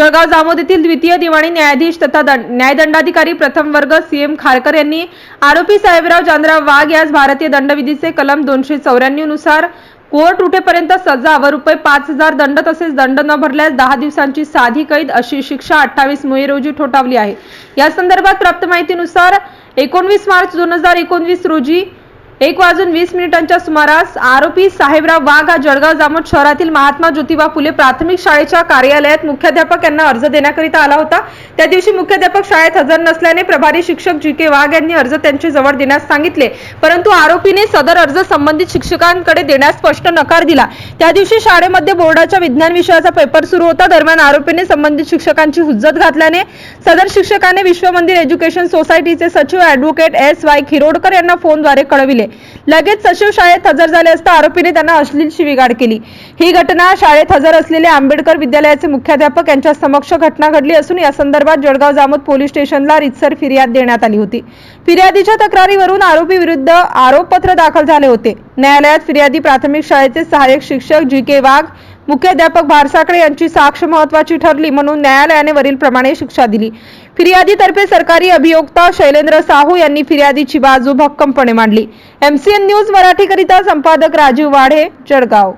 जळगाव जामोद येथील द्वितीय दिवाणी न्यायाधीश तथा न्यायदंडाधिकारी प्रथम वर्ग सीएम खारकर यांनी आरोपी साहेबराव जानराव वाघ यास भारतीय दंडविधीचे कलम दोनशे चौऱ्याण्णवनुसार कोर्ट उठेपर्यंत सजा व रुपये पाच हजार दंड तसेच दंड न भरल्यास दहा दिवसांची साधी कैद अशी शिक्षा अठ्ठावीस मे रोजी ठोठावली आहे. या संदर्भात प्राप्त माहितीनुसार एकोणवीस मार्च दोन हजार एकोणवीस रोजी एक वाजून वीस मिनिटांच्या सुमारास आरोपी साहेबराव वाघ हा जळगाव जामोद शहरातील महात्मा ज्योतिबा फुले प्राथमिक शाळेच्या कार्यालयात मुख्याध्यापक यांना अर्ज देण्याकरिता आला होता. त्या दिवशी मुख्याध्यापक शाळेत हजर नसल्याने प्रभारी शिक्षक जी के वाघ यांनी अर्ज त्यांच्या जवळ देण्यास सांगितले. परंतु आरोपीने सदर अर्ज संबंधित शिक्षकांकडे देण्यास स्पष्ट नकार दिला. त्या दिवशी शाळेमध्ये बोर्डाच्या विज्ञान विषयाचा पेपर सुरू होता. दरम्यान आरोपीने संबंधित शिक्षकांची हुज्जत घातल्याने सदर शिक्षकाने विश्व मंदिर एज्युकेशन सोसायटीचे सचिव ॲडव्होकेट एस वाय खिरोडकर यांना फोनद्वारे कळविले. लगेच सचिव शाळेत हजर झाले असता आरोपीने त्यांना अश्लील शिवीगाड केली. ही घटना शाळेत हजर असलेले आंबेडकर विद्यालयाचे मुख्याध्यापक यांच्या समक्ष घटना घडली असून या संदर्भात जळगाव जामोद पोलीस स्टेशनला रितसर फिर्याद देण्यात आली होती. फिर्यादीच्या तक्रारीवरून आरोपी विरुद्ध आरोपपत्र दाखल झाले होते. न्यायालयात फिर्यादी प्राथमिक शाळेचे सहाय्यक शिक्षक जी के वाघ मुख्याध्यापक भारसाकडे यांची साक्ष महत्वाची ठरली म्हणून न्यायालयाने वरील प्रमाणे शिक्षा दिली. फिर्यादीतर्फे सरकारी अभियोक्ता शैलेंद्र साहू यांनी फिर्यादीची बाजू भक्कमपणे मांडली. एमसीएन न्यूज मराठीकरिता संपादक राजीव वाढे जळगाव.